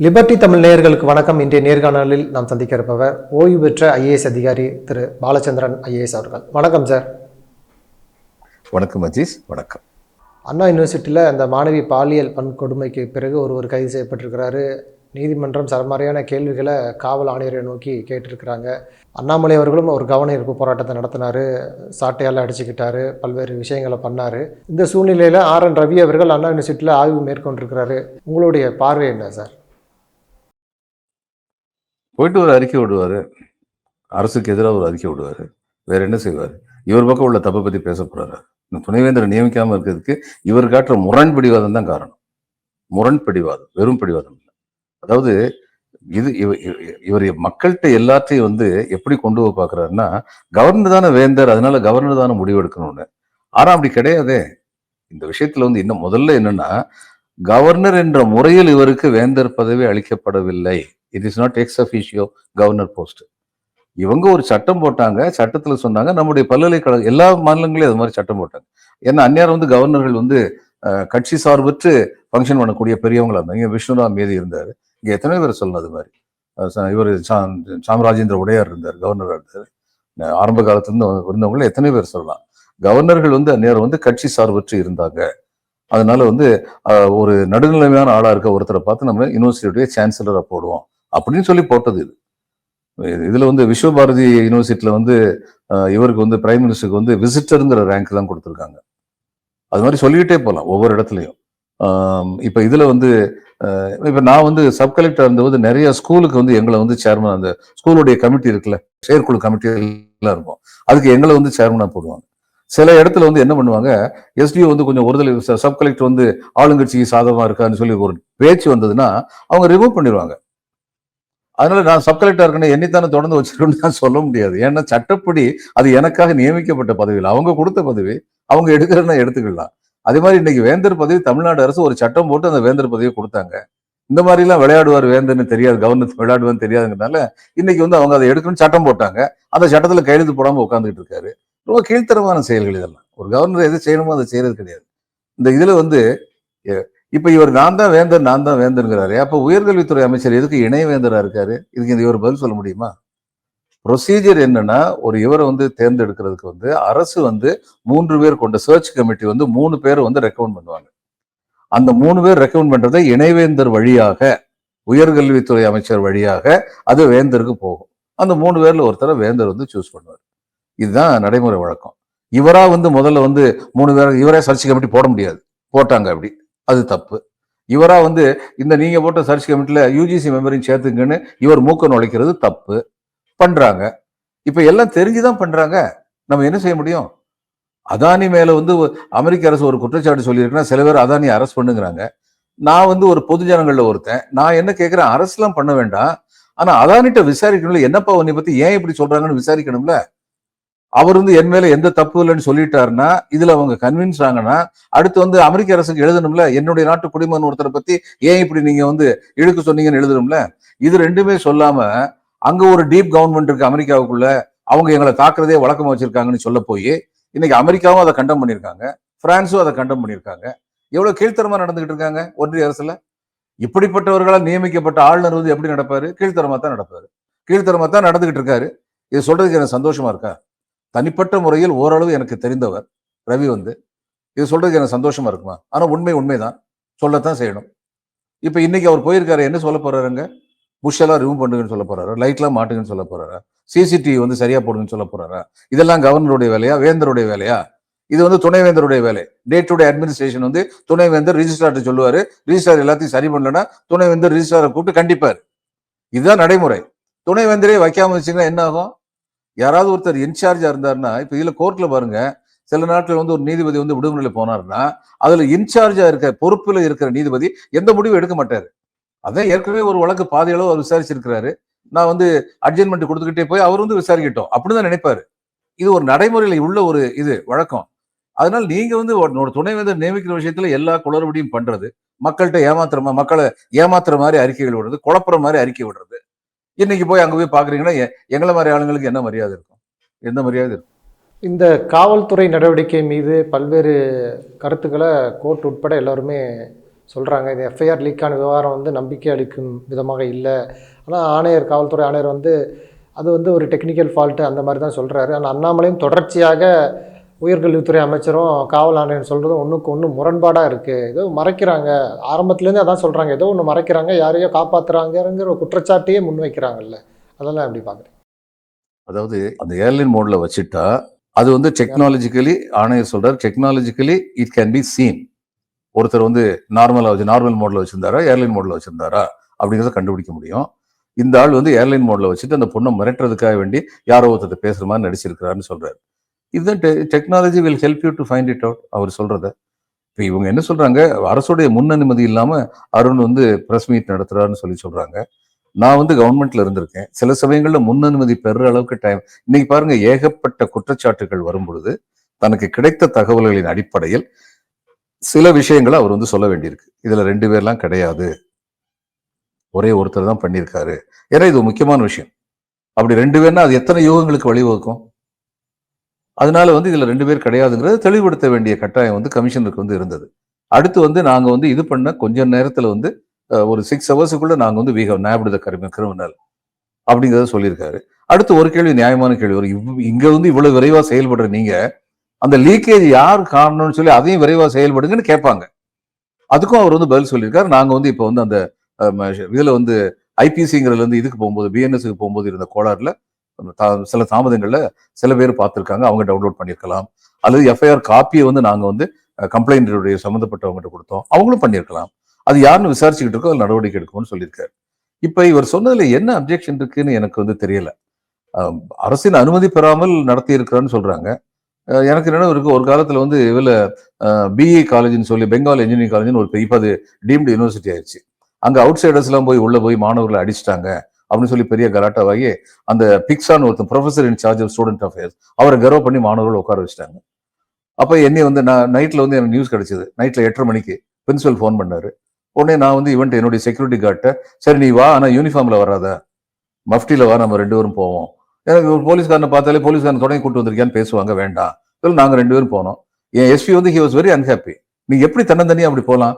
Liberty Tamil நேயர்களுக்கு வணக்கம். இன்றைய நேர்காணலில் நாம் சந்திக்க இருப்பவர் ஓய்வு பெற்ற ஐஏஎஸ் அதிகாரி திரு பாலச்சந்திரன் ஐஏஎஸ் அவர்கள். வணக்கம் சார் வணக்கம் அஜீஸ். வணக்கம். அண்ணா யூனிவர்சிட்டியில் அந்த மாணவி பாலியல் வன்கொடுமைக்கு பிறகு ஒருவர் கைது செய்யப்பட்டிருக்கிறாரு. நீதிமன்றம் சரமாரியான கேள்விகளை காவல் ஆணையரை நோக்கி கேட்டிருக்கிறாங்க. அண்ணாமலை அவர்களும் ஒரு கவன ஈர்ப்பு போராட்டத்தை நடத்தினார். சாட்டையால் அடிச்சுக்கிட்டாரு. பல்வேறு விஷயங்களை பண்ணார். இந்த சூழ்நிலையில் ஆர் என் ரவி அவர்கள் அண்ணா யூனிவர்சிட்டியில் ஆய்வு மேற்கொண்டிருக்கிறாரு. உங்களுடைய பார்வை என்ன சார் போயிட்டு ஒரு அறிக்கை விடுவாரு. அரசுக்கு எதிராக ஒரு அறிக்கை விடுவாரு. வேற என்ன செய்வார்? இவர் பக்கம் உள்ள தப்பை பற்றி பேச இந்த துணைவேந்தரை நியமிக்காமல் இருக்கிறதுக்கு இவர் காட்டுற முரண் பிடிவாதம் தான் காரணம். முரண் பிடிவாதம் வெறும் பிடிவாதம் இல்லை. அதாவது இது இவர் மக்கள்கிட்ட எல்லாத்தையும் வந்து எப்படி கொண்டு போய் பார்க்கறாருன்னா கவர்னர் தானே வேந்தர் அதனால கவர்னர் தானே முடிவெடுக்கணும்னு ஆனால் அப்படி கிடையாதே. இந்த விஷயத்துல வந்து இன்னும் முதல்ல என்னன்னா கவர்னர் என்ற முறையில் இவருக்கு வேந்தர் பதவி அளிக்கப்படவில்லை. It is not ex officio governor post இவங்க ஒரு சட்டம் போட்டாங்க சட்டத்தில் சொன்னாங்க நம்முடைய பல்கலைக்கழகம் எல்லா மாநிலங்களையும் அது மாதிரி சட்டம் போட்டாங்க. ஏன்னா அந்நேரம் வந்து கவர்னர்கள் வந்து கட்சி சார்பற்று ஃபங்க்ஷன் பண்ணக்கூடிய பெரியவங்களா இருந்தாங்க. இங்கே விஷ்ணுராம் மீதி இருந்தார். இங்கே எத்தனை பேர் சொல்லணும் அது மாதிரி. இவர் சா- உடையார் இருந்தார் கவர்னராக இருந்தார். ஆரம்ப காலத்துலேருந்து இருந்தவங்கள எத்தனை பேர் சொல்லலாம். கவர்னர்கள் வந்து அந்நேரம் வந்து கட்சி சார்பற்று இருந்தாங்க. அதனால வந்து ஒரு நடுநிலைமையான ஆளாக இருக்க ஒருத்தரை பார்த்து நம்ம யூனிவர்சிட்டியுடைய சான்சலராக போடுவோம். அப்படின்னு சொல்லி போட்டது இது. இதில் இதுல வந்து விஸ்வபாரதி யூனிவர்சிட்டியில வந்து இவருக்கு வந்து பிரைம் மினிஸ்டருக்கு வந்து விசிட்டருங்கிற ரேங்க் தான் கொடுத்துருக்காங்க. அது மாதிரி சொல்லிக்கிட்டே போகலாம் ஒவ்வொரு இடத்துலையும். இப்போ இதில் வந்து இப்போ நான் வந்து சப் கலெக்டர் இருந்தபோது நிறைய ஸ்கூலுக்கு வந்து எங்களை வந்து சேர்மன் அந்த ஸ்கூலுடைய கமிட்டி இருக்குல்ல செயற்குழு கமிட்டி எல்லாம் இருக்கும். அதுக்கு எங்களை வந்து சேர்மனாக போடுவாங்க. சில இடத்துல வந்து என்ன பண்ணுவாங்க எஸ்டிஓ வந்து கொஞ்சம் ஒருதலை சப் கலெக்டர் வந்து ஆளுங்கட்சிக்கு சாதகமாக இருக்கான்னு சொல்லி ஒரு பேச்சு வந்ததுன்னா அவங்க ரிமூவ் பண்ணிடுவாங்க. அதனால நான் சப் கலெக்டர் இருக்கேன் என்னைத்தானே தொடர்ந்து வச்சிருக்கணும்னு நான் சொல்ல முடியாது. ஏன்னா சட்டப்படி அது எனக்காக நியமிக்கப்பட்ட பதவியில் அவங்க கொடுத்த பதவி அவங்க எடுக்கிறேன்னா எடுத்துக்கலாம். அதே மாதிரி இன்னைக்கு வேந்தர் பதவி தமிழ்நாடு அரசு ஒரு சட்டம் போட்டு அந்த வேந்தர் பதவியை கொடுத்தாங்க. இந்த மாதிரிலாம் விளையாடுவார் வேந்தர்னு தெரியாது கவர்னர் விளையாடுவான்னு தெரியாதுங்கிறதுனால இன்னைக்கு வந்து அவங்க அதை எடுக்கணும்னு சட்டம் போட்டாங்க. அந்த சட்டத்தில் கையெழுத்து போடாமல் உட்காந்துக்கிட்டு இருக்காரு. ரொம்ப கீழ்த்தரமான செயல்கள் இதெல்லாம். ஒரு கவர்னர் எது செய்யணுமோ அதை செய்யறது கிடையாது. இந்த இதில் வந்து இப்போ இவர் நான் தான் வேந்தர் நான் தான் வேந்தர்ங்கிறாரு. அப்போ உயர்கல்வித்துறை அமைச்சர் எதுக்கு இணை வேந்தரா இருக்காரு? இதுக்கு இந்த இவர் பதில் சொல்ல முடியுமா? ப்ரொசீஜர் என்னன்னா ஒரு இவரை வந்து தேர்ந்தெடுக்கிறதுக்கு வந்து அரசு வந்து மூன்று பேர் கொண்ட சர்ச் கமிட்டி வந்து மூணு பேர் வந்து ரெக்கமெண்ட் பண்ணுவாங்க. அந்த மூணு பேர் ரெக்கமெண்ட் பண்றதை இணைவேந்தர் வழியாக உயர்கல்வித்துறை அமைச்சர் வழியாக அது வேந்தருக்கு போகும். அந்த மூணு பேர்ல ஒருத்தரை வேந்தர் வந்து சூஸ் பண்ணுவார். இதுதான் நடைமுறை வழக்கம். இவரா வந்து முதல்ல வந்து மூணு பேர் இவரே சர்ச் கமிட்டி போட முடியாது. போட்டாங்க அப்படி. அது தப்பு. இவரா வந்து இந்த நீங்க போட்ட சர்ச் கமிட்டியில் யூஜிசி மெம்பரையும் சேர்த்துங்கன்னு இவர் மூக்க நுழைக்கிறது தப்பு. பண்றாங்க. இப்ப எல்லாம் தெரிஞ்சுதான் பண்றாங்க. நம்ம என்ன செய்ய முடியும்? அதானி மேல வந்து அமெரிக்க அரசு ஒரு குற்றச்சாட்டு சொல்லியிருக்குன்னா சில பேர் அதானி அரெஸ்ட் பண்ணுங்கிறாங்க. நான் வந்து ஒரு பொது ஜனங்களில் ஒருத்தன். நான் என்ன கேட்கிறேன் அரசுலாம் பண்ண வேண்டாம். ஆனா அதானிட்ட விசாரிக்கணும்ல. என்னப்பா உன்னை பத்தி ஏன் இப்படி சொல்றாங்கன்னு விசாரிக்கணும்ல. அவர் வந்து என் மேல எந்த தப்பு இல்லைன்னு சொல்லிட்டாருன்னா இதுல அவங்க கன்வின்ஸ் ஆங்கன்னா அடுத்து வந்து அமெரிக்க அரசுக்கு எழுதணும்ல? என்னுடைய நாட்டு குடிமகன் ஒருத்தரை பத்தி ஏன் இப்படி நீங்க வந்து இழுக்க சொன்னீங்கன்னு எழுதணும்ல? இது ரெண்டுமே சொல்லாம அங்க ஒரு டீப் கவர்மெண்ட் இருக்கு அமெரிக்காவுக்குள்ள அவங்க எங்களை தாக்குறதே வழக்கமா வச்சிருக்காங்கன்னு சொல்ல போய் இன்னைக்கு அமெரிக்காவும் அதை கண்டம் பண்ணியிருக்காங்க. பிரான்ஸும் அதை கண்டம் பண்ணியிருக்காங்க. எவ்வளவு கீழ்த்தரமா நடந்துகிட்டு இருக்காங்க ஒன்றிய அரசுல? இப்படிப்பட்டவர்களால் நியமிக்கப்பட்ட ஆளுநர் வந்து எப்படி நடப்பாரு? கீழ்த்தரமா தான் நடப்பாரு. கீழ்த்தரமா தான் நடந்துகிட்டு இருக்காரு. இது சொல்றதுக்கு எனக்கு சந்தோஷமா இருக்கா? தனிப்பட்ட முறையில் ஓரளவு எனக்கு தெரிந்தவர் ரவி வந்து இது சொல்றதுக்கு எனக்கு சந்தோஷமா இருக்குமா? ஆனால் உண்மை உண்மைதான். சொல்லத்தான் செய்யணும். இப்போ இன்னைக்கு அவர் போயிருக்காரு என்ன சொல்ல போறாருங்க புஷ்ஷெல்லாம் ரிமூவ் பண்ணுங்கன்னு சொல்ல போறாரு? லைட்லாம் மாட்டுங்கன்னு சொல்ல போறாரா? சிசிடிவி வந்து சரியா போடுங்கன்னு சொல்ல போறாரா? இதெல்லாம் கவர்னருடைய வேலையா? வேந்தருடைய வேலையா? இது வந்து துணைவேந்தருடைய வேலை. டே டு டே அட்மினிஸ்ட்ரேஷன் வந்து துணைவேந்தர் ரிஜிஸ்ட்ரார்ட்ட சொல்லுவாரு. ரிஜிஸ்ட்ரார் எல்லாத்தையும் சரி பண்ணலன்னா துணைவேந்தர் ரிஜிஸ்ட்ராரை கூப்பிட்டு கண்டிப்பார். இதுதான் நடைமுறை. துணைவேந்தரே வைக்காம வச்சீங்கன்னா என்ன ஆகும்? யாராவது ஒருத்தர் இன்சார்ஜா இருந்தாருன்னா இப்ப இதுல கோர்ட்ல பாருங்க சில நாட்கள் வந்து ஒரு நீதிபதி வந்து விடுமுறையில போனாருன்னா அதுல இன்சார்ஜா இருக்க பொறுப்புல இருக்கிற நீதிபதி எந்த முடிவும் எடுக்க மாட்டாரு. அதான் ஏற்கனவே ஒரு வழக்கு பாதையளவு அவர் விசாரிச்சிருக்கிறாரு. நான் வந்து அட்ஜென்மெண்ட் கொடுத்துக்கிட்டே போய் அவர் வந்து விசாரிக்கட்டும். அப்படிதான் நினைப்பாரு. இது ஒரு நடைமுறையில உள்ள ஒரு இது வழக்கம். அதனால நீங்க வந்து ஒரு ஒரு துணைவேந்தர் நியமிக்கிற விஷயத்துல எல்லா குளறுபடியும் பண்றது மக்கள்கிட்ட ஏமாத்துற மக்களை ஏமாத்துற மாதிரி அறிக்கைகள் விடுறது குழப்புற மாதிரி அறிக்கை விடுறது. இன்னைக்கு போய் அங்கே போய் பார்க்குறீங்கன்னா எங்களை மாதிரி ஆளுங்களுக்கு என்ன மரியாதை இருக்கும்? எந்த மரியாதை இருக்கும்? இந்த காவல்துறை நடவடிக்கை மீது பல்வேறு கருத்துக்களை கோர்ட் உட்பட எல்லாருமே சொல்கிறாங்க இந்த எஃப்ஐஆர் லீக்கான விவகாரம் வந்து நம்பிக்கை அளிக்கும் விதமாக இல்லை. ஆனால் ஆணையர் காவல்துறை ஆணையர் வந்து அது வந்து ஒரு டெக்னிக்கல் ஃபால்ட்டு அந்த மாதிரி தான் சொல்கிறாரு ஆனால் அண்ணாமலையும் தொடர்ச்சியாக உயர்கல்வித்துறை அமைச்சரும் காவல் ஆணையர் சொல்கிறதும் ஒன்றுக்கு ஒன்று முரண்பாடாக இருக்குது ஏதோ மறைக்கிறாங்க. ஆரம்பத்துலேருந்து அதான் சொல்கிறாங்க ஏதோ ஒன்று மறைக்கிறாங்க. யாரையோ காப்பாற்றுறாங்கிற ஒரு குற்றச்சாட்டையே முன்வைக்கிறாங்கல்ல. அதெல்லாம் எப்படி பார்க்குறேன்? அதாவது அந்த ஏர்லைன் மோடில் வச்சுட்டா அது வந்து டெக்னாலஜிக்கலி ஆணையர் சொல்கிறார் technologically it can be seen ஒருத்தர் வந்து நார்மலாக வச்சு நார்மல் மோடில் வச்சுருந்தாரா? ஏர்லைன் மோடில் வச்சுருந்தாரா? அப்படிங்கிறத கண்டுபிடிக்க முடியும். இந்த ஆள் வந்து ஏர்லைன் மோடில் வச்சுட்டு அந்த பொண்ணை மிரட்டுறதுக்காக வேண்டி யாரோ ஒருத்தர் பேசுகிற மாதிரி நடிச்சிருக்கிறாருன்னு சொல்கிறாரு இதுதான் technology will help you to find it out அவர் சொல்கிறத இப்போ இவங்க என்ன சொல்றாங்க? அரசுடைய முன் அனுமதி இல்லாமல் அருண் வந்து பிரஸ் மீட் நடத்துறாருன்னு சொல்லி சொல்றாங்க. நான் வந்து கவர்மெண்ட்ல இருந்திருக்கேன். சில சமயங்களில் முன் அனுமதி பெறுற அளவுக்கு டைம் இன்னைக்கு பாருங்க ஏகப்பட்ட குற்றச்சாட்டுகள் வரும் பொழுது தனக்கு கிடைத்த தகவல்களின் அடிப்படையில் சில விஷயங்களை அவர் வந்து சொல்ல வேண்டியிருக்கு. இதுல ரெண்டு பேர்லாம் கிடையாது. ஒரே ஒருத்தர் தான் பண்ணியிருக்காரு. ஏன்னா இது ஒரு முக்கியமான விஷயம். அப்படி ரெண்டு பேர்னா அது எத்தனை யோகங்களுக்கு வழிவகுக்கும்? அதனால வந்து இதில் ரெண்டு பேர் கிடையாதுங்கிறத தெளிவுபடுத்த வேண்டிய கட்டாயம் வந்து கமிஷனருக்கு வந்து இருந்தது. அடுத்து வந்து நாங்க வந்து இது பண்ண கொஞ்ச நேரத்தில் வந்து ஒரு சிக்ஸ் ஹவர்ஸுக்குள்ளே நாங்க வந்து we have nabbed the criminal அப்படிங்கிறத சொல்லியிருக்காரு. அடுத்து ஒரு கேள்வி நியாயமான கேள்வி ஒரு இவ்- இங்க வந்து இவ்வளவு விரைவாக செயல்படுற நீங்க அந்த லீக்கேஜ் யார் காரணம்னு சொல்லி அதையும் விரைவாக செயல்படுங்கன்னு கேட்பாங்க. அதுக்கும் அவர் வந்து பதில் சொல்லியிருக்காரு. நாங்க வந்து இப்போ வந்து அந்த இதில் வந்து ஐபிசிங்கிறதுல இருந்து இதுக்கு போகும்போது பிஎன்எஸ்க்கு போகும்போது இருந்த கோளாறுல சில தாமதங்களில் சில பேர் பார்த்துருக்காங்க அவங்க டவுன்லோட் பண்ணியிருக்கலாம் அல்லது எஃப்ஐஆர் காப்பியை வந்து நாங்கள் வந்து கம்ப்ளைண்ட்டுடைய சம்மந்தப்பட்டவங்ககிட்ட கொடுத்தோம். அவங்களும் பண்ணியிருக்கலாம் அது யாருன்னு விசாரிச்சுக்கிட்டு இருக்கோ அதில் நடவடிக்கை எடுக்கணும்னு சொல்லியிருக்காரு. இப்போ இவர் சொன்னதில் என்ன அப்ஜெக்ஷன் இருக்குன்னு எனக்கு வந்து தெரியல. அரசின் அனுமதி பெறாமல் நடத்தி இருக்கிறான்னு சொல்கிறாங்க எனக்கு நினைவு இருக்கு. ஒரு காலத்தில் வந்து இதில் பிஇ காலேஜ்னு சொல்லி பெங்கால் இன்ஜினியரிங் காலேஜ்னு ஒரு இப்போ அது டீம்டு யூனிவர்சிட்டி ஆயிடுச்சு அங்கே அவுட் சைடர்ஸ்லாம் போய் உள்ளே போய் மாணவர்களை அடிச்சிட்டாங்க. அப்படின்னு சொல்லி பெரிய கலாட்டாவாகி அந்த பிக்ஸான் ஒருத்தன் professor in charge of student affairs அவரை கர்வ பண்ணி மாணவர்கள் உட்கார வச்சிட்டாங்க. அப்ப என்னை வந்து நான் நைட்ல வந்து எனக்கு நியூஸ் கிடைச்சது. நைட்ல எட்டரை மணிக்கு பிரின்சிபல் ஃபோன் பண்ணாரு. உடனே நான் வந்து இவன்ட்டு என்னுடைய செக்யூரிட்டி கார்ட்டை சரி நீ வா ஆனா யூனிஃபார்ம்ல வராத. மஃப்டியில் வா நம்ம ரெண்டு பேரும் போவோம். எனக்கு ஒரு போலீஸ்காரனை பார்த்தாலே போலீஸ்காரன் தொடங்கி கூட்டு வந்திருக்கியான்னு பேசுவாங்க வேண்டாம். சொல்லி நாங்க ரெண்டு பேரும் போனோம். என் எஸ்பி வந்து ஹி வாஸ் வெரி அன்ஹாப்பி நீங்க எப்படி தன்னந்தனியாக அப்படி போகலாம்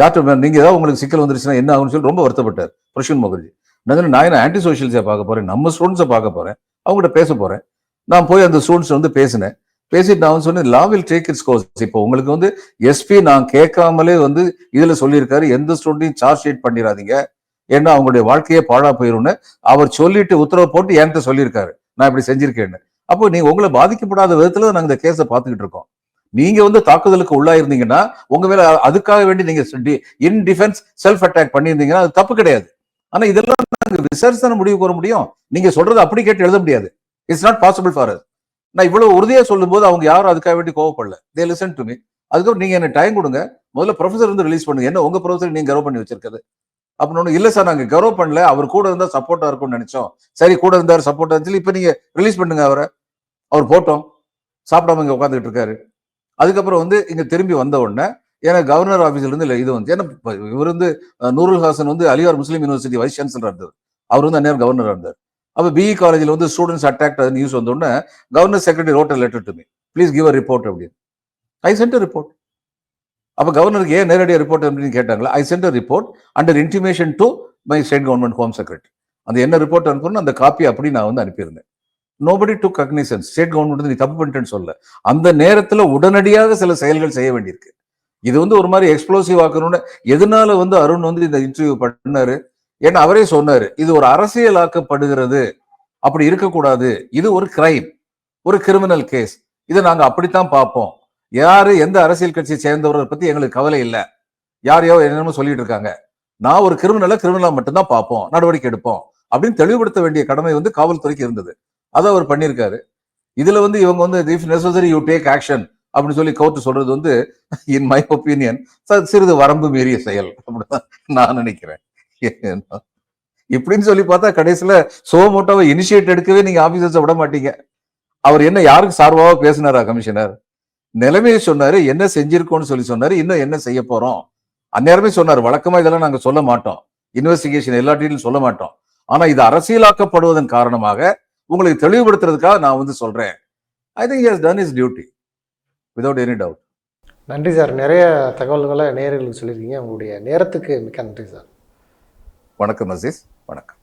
யார்கிட்ட நீங்க ஏதாவது உங்களுக்கு சிக்கல் வந்துருச்சுன்னா என்ன ஆகும்னு சொல்லி ரொம்ப வருத்தப்பட்டார். பிரஷன் முகர்ஜி. நான் நான் என்ன ஆன்டி சோஷியல்ஸை பார்க்க போறேன்? நம்ம ஸ்டூடெண்ட்ஸை பார்க்க போறேன். அவங்ககிட்ட பேச போறேன். நான் போய் அந்த ஸ்டூடெண்ட்ஸ் வந்து பேசினேன். பேசிட்டு நான் வந்து சொன்னேன் law will take its course இப்போ உங்களுக்கு வந்து எஸ்பி நான் கேட்காமலே வந்து இதுல சொல்லியிருக்காரு. எந்த ஸ்டூடெண்ட்டையும் சார்ஜ் ஷீட் பண்ணிடாதீங்க. ஏன்னா அவங்களுடைய வாழ்க்கையே பாழா போயிரும்னு அவர் சொல்லிட்டு உத்தரவு போட்டு என்கிட்ட சொல்லியிருக்காரு. நான் இப்படி செஞ்சிருக்கேன்னு. அப்போ நீங்க உங்களை பாதிக்கப்படாத விதத்துல நாங்கள் இந்த கேஸை பார்த்துக்கிட்டு இருக்கோம். நீங்க வந்து தாக்குதலுக்கு உள்ளாயிருந்தீங்கன்னா உங்க மேல அதுக்காக வேண்டி நீங்க இன் டிஃபென்ஸ் செல்ஃப் அட்டாக் பண்ணியிருந்தீங்கன்னா அது தப்பு கிடையாது. ஆனா இதெல்லாம் நாங்க விசாரிச்சு முடிவு கூற முடியும்? நீங்க சொல்றது அப்படி கேட்டு எழுத முடியாது. It's not possible for us நான் இவ்வளவு உறுதியா சொல்லும்போது அவங்க யாரும் அதுக்காக வேண்டி கோவப்படல. தே லிசன் டு மீ அதுக்கப்புறம் நீங்க எனக்கு டைம் கொடுங்க. முதல்ல ப்ரொஃபசர் வந்து ரிலீஸ் பண்ணுங்க. என்ன உங்க ப்ரொஃபசர் நீங்க கௌரவ பண்ணி வச்சிருக்கிறது? அப்படின்னு இல்ல சார் நாங்க கௌரவ பண்ணல. அவர் கூட இருந்தா சப்போர்ட்டா இருக்கும்னு நினைச்சோம். சரி கூட இருந்தாரு சப்போர்ட்டா சொல்லி இப்ப நீங்க ரிலீஸ் பண்ணுங்க அவரை. அவர் போட்டோம். சாப்பிடாம இங்க உட்காந்துட்டு இருக்காரு. அதுக்கப்புறம் வந்து இங்க திரும்பி வந்த உடனே ஏன்னா கவர்னர் ஆபீஸ்ல இருந்து இது வந்து ஏன்னா இவர் வந்து நூருல் ஹாசன் வந்து அலியார் முஸ்லீம் யூனிவர்சிட்டி வைஸ் சான்சலராக இருந்தார். அவர் வந்து அந்நேரம் கவர்னர் இருந்தார். அப்ப பிஇ காலேஜ்ல வந்து ஸ்டூடெண்ட்ஸ் அட்டாக்ட் நியூஸ் வந்த உடனே governor secretary wrote letter to me please give a report அப்படின்னு. ஐ சென்ட் ரிப்போர்ட் அப்ப கவர்னருக்கு ஏன் நேரடியாக ரிப்போர்ட் அப்படின்னு கேட்டாங்களா? I sent report under intimation to my state government home secretary அந்த என்ன ரிப்போர்ட் அனுப்பணும் அந்த காப்பி அப்படி நான் வந்து அனுப்பியிருந்தேன். Nobody to cognizance state government வந்து நீ தப்பு பண்ணிட்டேன்னு சொல்ல அந்த நேரத்துல உடனடியாக சில செயல்கள் செய்ய வேண்டியிருக்கு. இது வந்து ஒரு மாதிரி எக்ஸ்ப்ளோசிவ் ஆக்கணும்னு எதனால வந்து அருண் வந்து இந்த இன்டர்வியூ பண்ணாரு? ஏன்னா அவரே சொன்னாரு இது ஒரு அரசியலாக்கப்படுகிறது அப்படி இருக்கக்கூடாது. இது ஒரு கிரைம் ஒரு கிரிமினல் கேஸ் இதை நாங்க அப்படித்தான் பார்ப்போம். யாரு எந்த அரசியல் கட்சியை சேர்ந்தவர்கள் பத்தி எங்களுக்கு கவலை இல்லை. யாரையோ என்னமோ சொல்லிட்டு இருக்காங்க. நான் ஒரு கிரிமினலை கிரிமினலா மட்டும்தான் பார்ப்போம் நடவடிக்கை எடுப்போம் அப்படின்னு தெளிவுபடுத்த வேண்டிய கடமை வந்து காவல்துறைக்கு இருந்தது. அதை அவர் பண்ணியிருக்காரு. இதுல வந்து இவங்க வந்து if necessary you take action அப்படின்னு சொல்லி கோர்ட் சொல்றது வந்து இன் மை ஒப்பீனியன் சிறிது வரம்பு மீறிய செயல் அப்படின்னு நான் நினைக்கிறேன். இப்படின்னு சொல்லி பார்த்தா கடைசியில சோமோட்டோவை இனிஷியேட் எடுக்கவே நீங்க ஆபீசர்ஸ் விட மாட்டீங்க. அவர் என்ன யாருக்கு சார்பாக பேசினாரா கமிஷனர் நிலைமையை சொன்னாரு என்ன செஞ்சிருக்கோம்னு சொல்லி சொன்னாரு இன்னும் என்ன செய்ய போறோம்? அந்நேரமே சொன்னார் வழக்கமா இதெல்லாம் நாங்க சொல்ல மாட்டோம். இன்வெஸ்டிகேஷன் எல்லா சொல்ல மாட்டோம். ஆனா இது அரசியலாக்கப்படுவதன் காரணமாக உங்களுக்கு தெளிவுபடுத்துறதுக்காக நான் வந்து சொல்றேன். I think has done his duty without any doubt நன்றி சார். நிறைய தகவல்களை நேயர்களுக்கு சொல்லியிருக்கீங்க. உங்களுடைய நேரத்துக்கு மிக்க நன்றி சார். வணக்கம் அசீஸ். வணக்கம்.